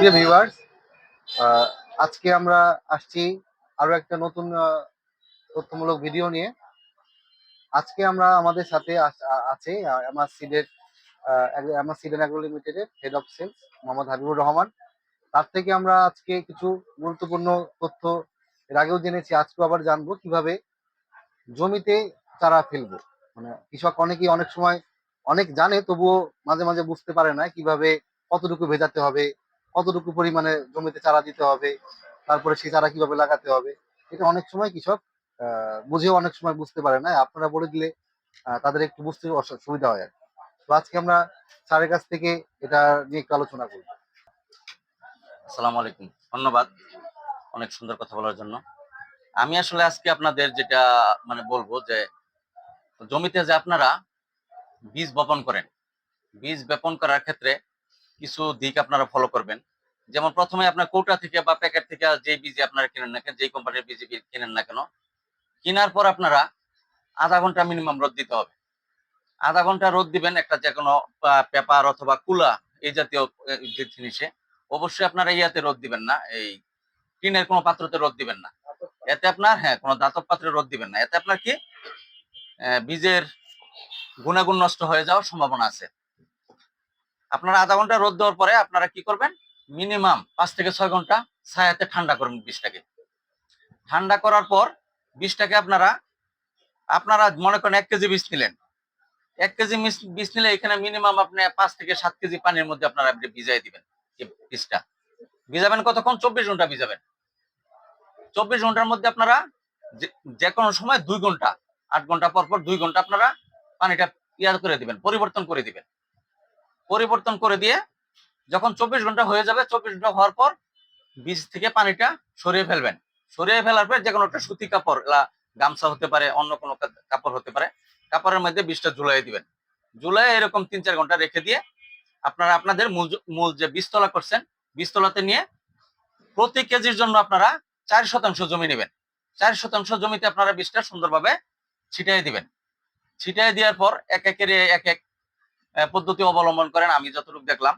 প্রিয় ভিউয়ার্স আজকে আমরা আসছি আরও একটা নতুন তথ্যমূলক ভিডিও নিয়ে। আজকে আমরা আমাদের সাথে আছে আমার সিডের আমার সিডেন অ্যাগ্রো লিমিটেডের head of sales Mohammad Habibur Rahman. তার থেকে আমরা আজকে কিছু গুরুত্বপূর্ণ তথ্য এর আগেও জেনেছি, আজকেও আবার জানব কীভাবে জমিতে চারা ফেলব। মানে কৃষক অনেকেই অনেক সময় অনেক জানে, তবুও মাঝে মাঝে বুঝতে পারে না কীভাবে, কতটুকু ভেজাতে হবে কতটুকু পরিমাণে জমিতে চারা দিতে হবে, তারপরে সেই চারা কীভাবে লাগাতে হবে, এটা অনেক সময় কৃষক বুঝেও অনেক সময় বুঝতে পারে না, আপনারা বলে দিলে তাদের একটু বুঝতে সুবিধা হয় আর। তো আজকে আমরা স্যারের কাছ থেকে এটা নিয়ে একটু আলোচনা করব আসসালামু আলাইকুম, ধন্যবাদ অনেক সুন্দর কথা বলার জন্য আমি আসলে আজকে আপনাদের যেটা মানে বলব যে, জমিতে যে আপনারা বীজ বপন করেন, বীজ বপন করার ক্ষেত্রে কিছু দিক আপনারা ফলো করবেন। যেমন প্রথমে আপনার কৌটা থেকে বা প্যাকেট থেকে যে বীজ আপনারা কিনেন না কেন যেই কোম্পানির বীজ কিনেন না কেন, কেনার পর আপনারা আধা ঘণ্টা মিনিমাম রোদ দিতে হবে। আধা ঘণ্টা রোদ দিবেন একটা যে কোনো পেপার অথবা কুলা এই জাতীয় যে জিনিসে, অবশ্যই আপনারা ইয়াতে রোদ দিবেন না, এই টিনের কোনো পাত্রতে রোদ দিবেন না। এতে আপনার হ্যাঁ কোনো দাতব পাত্রে রোদ দিবেন না। এতে আপনার কি বীজের গুণাগুণ নষ্ট হয়ে যাওয়ার সম্ভাবনা আছে। আপনারা আধা ঘণ্টা রোদ দেওয়ার পরে আপনারা কি করবেন? মিনিমাম পাঁচ থেকে ছয় ঘণ্টা ছায়াতে ঠান্ডা করবেন বীজটাকে। ঠান্ডা করার পর বীজটাকে আপনারা আপনারা মনে করেন এক কেজি বীজ নিলেন। এক কেজি বীজ নিলে এখানে মিনিমাম আপনি পাঁচ থেকে সাত কেজি পানির মধ্যে আপনারা আপনি ভিজাই দিবেন বীজটা। ভিজাবেন কতক্ষণ? চব্বিশ ঘণ্টা ভিজাবেন। চব্বিশ ঘণ্টার মধ্যে আপনারা যে কোনো সময় দুই ঘণ্টা, আট ঘণ্টা পর পর দুই ঘণ্টা আপনারা পানিটা ইয়ার করে দিবেন, পরিবর্তন করে দিবেন। পরিবর্তন করে দিয়ে যখন চব্বিশ ঘণ্টা হয়ে যাবে, চব্বিশ ঘণ্টা হওয়ার পর বীজ থেকে পানিটা সরিয়ে ফেলবেন। সরিয়ে ফেলার পর যে কোনো একটা সুতি কাপড় গামছা হতে পারে, অন্য কোনো কাপড় হতে পারে, কাপড়ের মধ্যে বীজটা ঝুলাই দিবেন। ঝুলাই এরকম তিন চার ঘণ্টা রেখে দিয়ে আপনারা আপনাদের মূল মূল যে বীজতলা করছেন, বীজতলাতে নিয়ে প্রতি কেজির জন্য আপনারা চার শতাংশ জমি নেবেন। চার শতাংশ জমিতে আপনারা বীজটা সুন্দরভাবে ছিটাই দিবেন। ছিটাই দেওয়ার পর এক একের এক এক পদ্ধতি অবলম্বন করেন, আমি যতটুকু দেখলাম।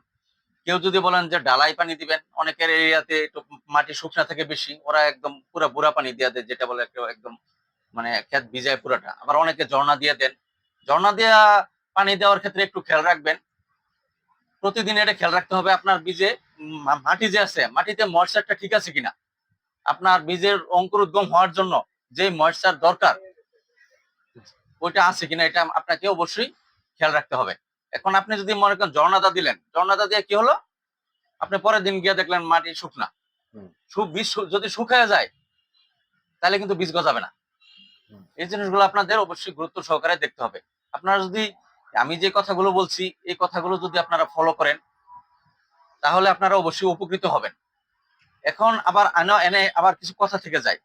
কেউ যদি বলেন যে ডালাই পানি দিবেন, অনেকের এরিয়াতে একটু মাটি শুকনা থেকে বেশি, ওরা একদম পুরো বুড়া পানি দিয়ে দেয়, যেটা বলে একদম মানে ক্ষেত ভিজায় পুরাটা। আবার অনেকে ঝর্ণা দিয়ে দেন। ঝর্ণা দেওয়া পানি দেওয়ার ক্ষেত্রে একটু খেয়াল রাখবেন। প্রতিদিন এটা খেয়াল রাখতে হবে, আপনার বীজে মাটি যে আছে, মাটিতে ময়েশ্চারটা ঠিক আছে কিনা? আপনার বীজের অঙ্কুরোদ্গম হওয়ার জন্য যে ময়েশ্চার দরকার, ওইটা আছে কিনা, এটা আপনাকে অবশ্যই খেয়াল রাখতে হবে। এখন আপনি যদি মনে করেন ঝর্ণাদা দিলেন ঝর্ণাদা দিয়ে কি হলো? আপনি পরের দিন গিয়ে দেখলেন মাটি শুকনা। বীজ যদি শুকায় যায় তাহলে কিন্তু বীজ গজাবে না। এই জিনিসগুলো আপনাদের অবশ্যই গুরুত্ব সহকারে দেখতে হবে। আপনারা যদি আমি যে কথাগুলো বলছি এই কথাগুলো যদি আপনারা ফলো করেন তাহলে আপনারা অবশ্যই উপকৃত হবেন। এখন আবার এনে আবার কিছু কথা থেকে যায়।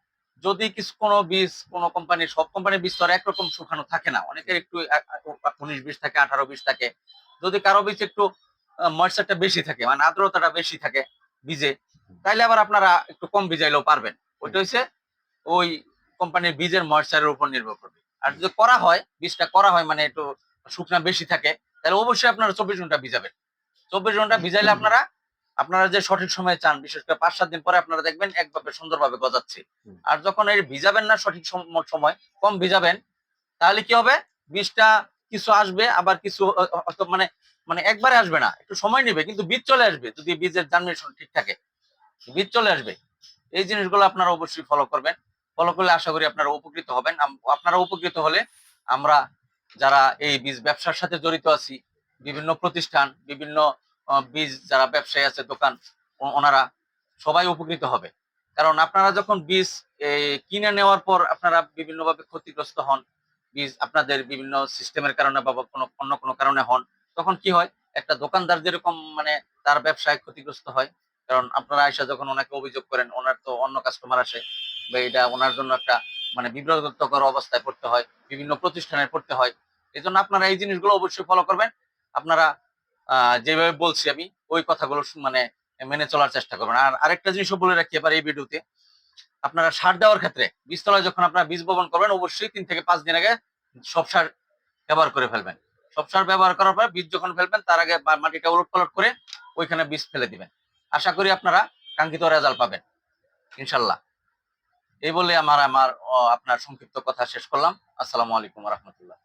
যদি কিছু কোনো বীজ কোনো কোম্পানি সব কোম্পানির বীজ তো আর একরকম শুকানো থাকে না। অনেকের একটু উনিশ বিশ থাকে আঠারো বিশ থাকে। যদি কারও বীজ একটু ময়েশ্চারটা বেশি থাকে মানে আর্দ্রতাটা বেশি থাকে বীজে তাইলে আবার আপনারা একটু কম ভিজাইলেও পারবেন। ওইটা হচ্ছে ওই কোম্পানির বীজের ময়েশ্চারের উপর নির্ভর করবে। আর যদি করা হয় বীজটা করা হয় মানে একটু শুকনা বেশি থাকে তাহলে অবশ্যই আপনারা চব্বিশ ঘণ্টা ভিজাবেন। চব্বিশ ঘণ্টা ভিজাইলে আপনারা আপনারা যে সঠিক সময়ে চান বিশেষ করে পাঁচ সাত দিন পরে আপনারা দেখবেন একভাবে সুন্দরভাবে গজাচ্ছে। আর যখন এই ভিজাবেন না সঠিক সময় কম ভিজাবেন তাহলে কি হবে? বীজটা কিছু আসবে আবার কিছু মানে মানে একবারে আসবে না। একটু সময় নেবে কিন্তু বীজ চলে আসবে যদি বীজের জার্মিনেশন ঠিক থাকে। বীজ চলে আসবে। এই জিনিসগুলো আপনারা অবশ্যই ফলো করবেন। ফলো করলে আশা করি আপনারা উপকৃত হবেন। আপনারা উপকৃত হলে আমরা যারা এই বীজ ব্যবসার সাথে জড়িত আছি বিভিন্ন প্রতিষ্ঠান বিভিন্ন বীজ যারা ব্যবসায়ী আছে, দোকান ওনারা সবাই উপকৃত হবে। কারণ আপনারা যখন বীজ কিনে নেওয়ার পর আপনারা বিভিন্নভাবে ক্ষতিগ্রস্ত হন, বীজ আপনাদের বিভিন্ন সিস্টেমের কারণে বা কোনো, অন্য কোনো কারণে হন, তখন কি হয়? একটা দোকানদার যেরকম মানে তার ব্যবসায় ক্ষতিগ্রস্ত হয়, কারণ আপনারা আইসা যখন ওনাকে অভিযোগ করেন, ওনার তো অন্য কাস্টমার আসে, বা এটা ওনার জন্য একটা মানে বিব্রতকর অবস্থায় পড়তে হয়, বিভিন্ন প্রতিষ্ঠানে পড়তে হয় এই জন্য আপনারা এই জিনিসগুলো অবশ্যই ফলো করবেন। আপনারা যেভাবে বলছি আমি, ওই কথাগুলো মানে মেনে চলার চেষ্টা করবেন। আর আরেকটা জিনিসও বলে রাখি এবার এই ভিডিওতে, আপনারা সার দেওয়ার ক্ষেত্রে, বীজতলায় যখন আপনারা বীজ বপন করবেন, অবশ্যই তিন থেকে পাঁচ দিন আগে সব সার ব্যবহার করে ফেলবেন। সব সার ব্যবহার করার পর বীজ যখন ফেলবেন, তার আগে মাটিটা উলট পালট করে ওইখানে বীজ ফেলে দিবেন। আশা করি আপনারা কাঙ্ক্ষিত রেজাল্ট পাবেন, ইনশাল্লাহ। এই বলে আমার আমার আপনার সংক্ষিপ্ত কথা শেষ করলাম। আসসালামু আলাইকুম রহমতুল্লাহ।